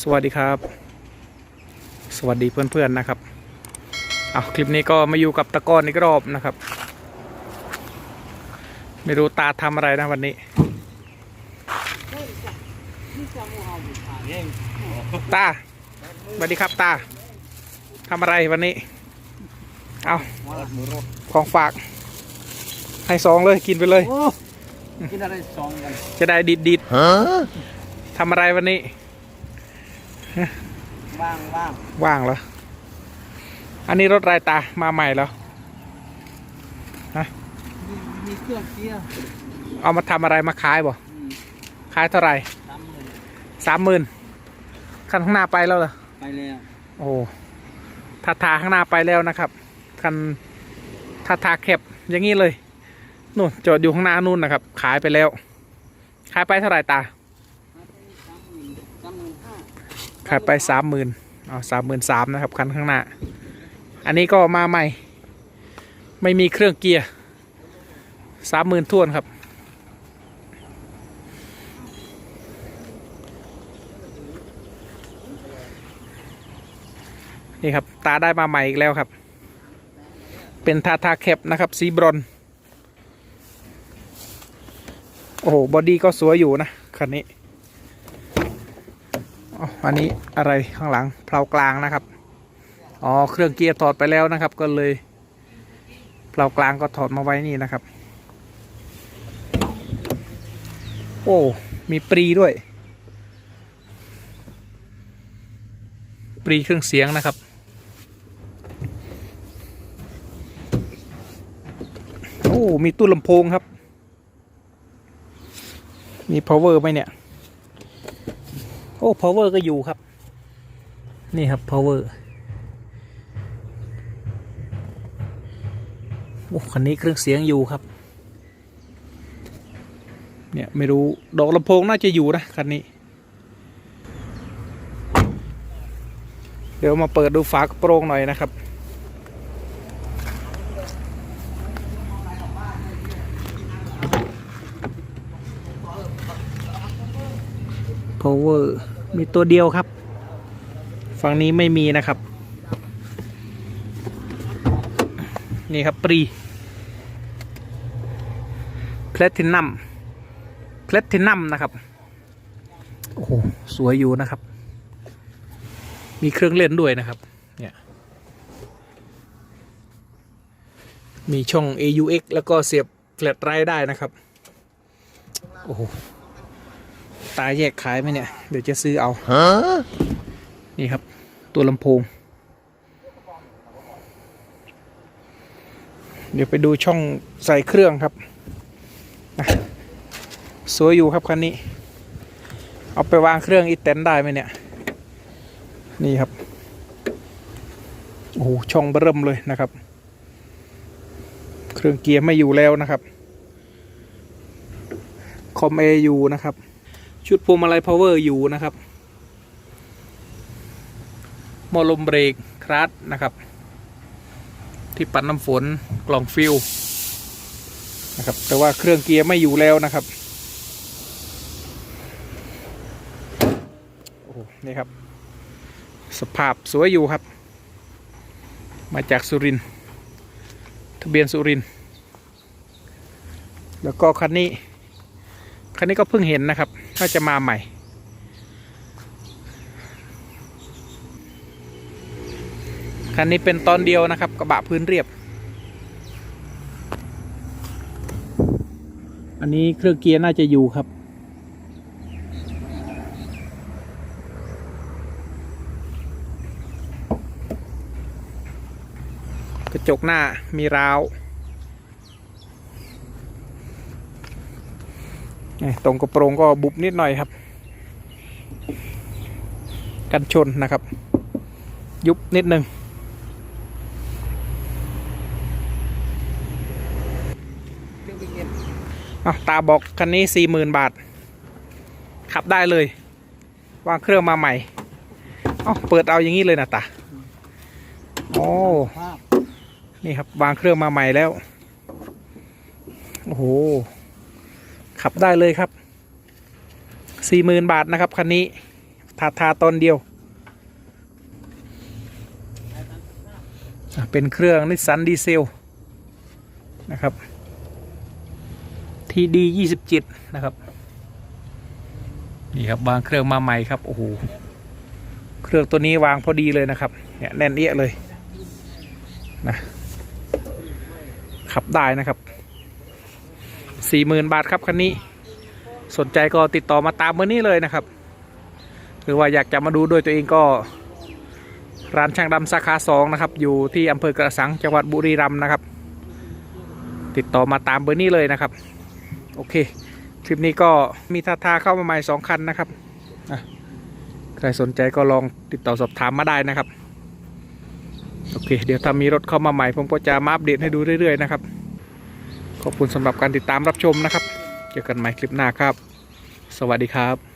สวัสดีครับ สวัสดีเพื่อนๆนะครับเอาคลิปนี้ก็มาอยู่กับตะกร้อนอีกรอบนะครับ ไม่รู้ตาทำอะไรนะวันนี้ ตาสวัสดีครับตาทำอะไรวันนี้ เอาของฝาก ให้สองเลยกินไปเลยโอ้กินอะไรสองกัน จะได้ดิดดิดๆทำอะไรวันนี้ ว่างว่างว่างเหรอ อันนี้รถไรตามาใหม่แล้วมีมีเครื่องเกียร์เอามาทำอะไรมาขายบ่อืมขายเท่าไหร่ตามเลยสามหมื่นคันข้างหน้าไปแล้วเหรอไปแล้วโอ้ถ้าทาข้างหน้าไปแล้วนะครับ คันถ้าทาแคบอย่างนี้เลยนู่นจอดอยู่ข้างหน้านู่นนะครับ ขายไปแล้ว ขายไปเท่าไหร่ตา สามหมื่นสามหมื่นห้า ขายไปสามหมื่นเอาสามหมื่นสามนะครับคันข้างหน้า อันนี้ก็มาใหม่ ไม่มีเครื่องเกียร์สามหมื่นทวนครับ นี่ครับ ตาได้มาใหม่อีกแล้วครับ เป็นทาทาแคปนะครับ สีบรอน โอ้โห บอดี้ก็สวยอยู่นะ คันนี้ อันนี้อะไรข้างหลังเพลากลางนะครับ อ๋อ เครื่องเกียร์ถอดไปแล้วนะครับ ก็เลยเพลากลางก็ถอดมาไว้นี่นะครับ โอ้ มีปรีด้วย ปรีเครื่องเสียงนะครับ โอ้ มีตู้ลำโพงครับ มี power ไหมเนี่ย โอ้ power ก็อยู่ครับ นี่ครับ power โอ้คันนี้เครื่องเสียงอยู่ครับ เนี่ย ไม่รู้ ดอกลำโพงน่าจะอยู่นะคันนี้ เดี๋ยวมาเปิดดูฝากระโปรงหน่อยนะครับ power มีตัวเดียวครับ ฝั่งนี้ไม่มีนะครับ นี่ครับปรีแพลตินัมแพลตินัมนะครับ โอ้โห สวยอยู่นะครับ มีเครื่องเล่นด้วยนะครับ เนี่ย มีช่อง AUX แล้วก็เสียบแฟลชไดรได้นะครับ โอ้โห ตายแยกขายไหมเนี่ย เดี๋ยวจะซื้อเอา นี่ครับ ตัวลำโพง เดี๋ยวไปดูช่องใส่เครื่องครับอะสวยอยู่ครับคันนี้ เอาไปวางเครื่องอีแตนได้ไหมเนี่ย นี่ครับ โอ้โห ช่องเบิ่มเลยนะครับ เครื่องเกียร์ไม่อยู่แล้วนะครับ คอมเออยู่นะครับ ชุดพวงมาลัยพาวเวอร์อยู่นะครับมอลมเบรกคลัตช์นะครับ ที่ปัดน้ำฝนกล่องฟิลนะครับ แต่ว่าเครื่องเกียร์ไม่อยู่แล้วนะครับโอ้นี่ครับ สภาพสวยอยู่ครับ มาจากสุรินทะเบียนสุรินแล้วก็คันนี้ คันนี้ก็เพิ่งเห็นนะครับน่าจะมาใหม่ คันนี้เป็นตอนเดียวนะครับกระบะพื้นเรียบ อันนี้เครื่องเกียร์น่าจะอยู่ครับกระจกหน้ามีราว ตรงกระโปรงก็บุบนิดหน่อยครับ กันชนนะครับ ยุบนิดนึงเครื่องเกียร์อะตาบอกคันนี้สี่หมื่นบาท ขับได้เลย วางเครื่องมาใหม่เอ้าเปิดเอาอย่างนี้เลยนะตาโอ้นี่ครับวางเครื่องมาใหม่แล้ว โอ้โห ขับได้เลยครับสี่หมื่นบาทนะครับคันนี้ทาทาตอนเดียว เป็นเครื่องนิสสันดีเซลนะครับทีดียี่สิบเจ็ดนะครับนี่ครับวางเครื่องมาใหม่ครับโอ้โหเครื่องตัวนี้วางพอดีเลยนะครับเนี่ยแน่นเอียเลยนะขับได้นะครับ สี่หมื่นบาทครับคันนี้ สนใจก็ติดต่อมาตามเบอร์นี้เลยนะครับ หรือว่าอยากจะมาดูด้วยตัวเองก็ ร้านช่างดำสาขาสองนะครับ อยู่ที่อำเภอกระสังจังหวัดบุรีรัมย์นะครับ ติดต่อมาตามเบอร์นี้เลยนะครับ โอเค คลิปนี้ก็มีทาทาเข้ามาใหม่สองคันนะครับใครสนใจก็ลองติดต่อสอบถามมาได้นะครับโอเค เดี๋ยวถ้ามีรถเข้ามาใหม่ผมก็จะมาอัปเดตให้ดูเรื่อยๆนะครับ ขอบคุณสำหรับการติดตามรับชมนะครับ เจอกันใหม่คลิปหน้าครับ สวัสดีครับ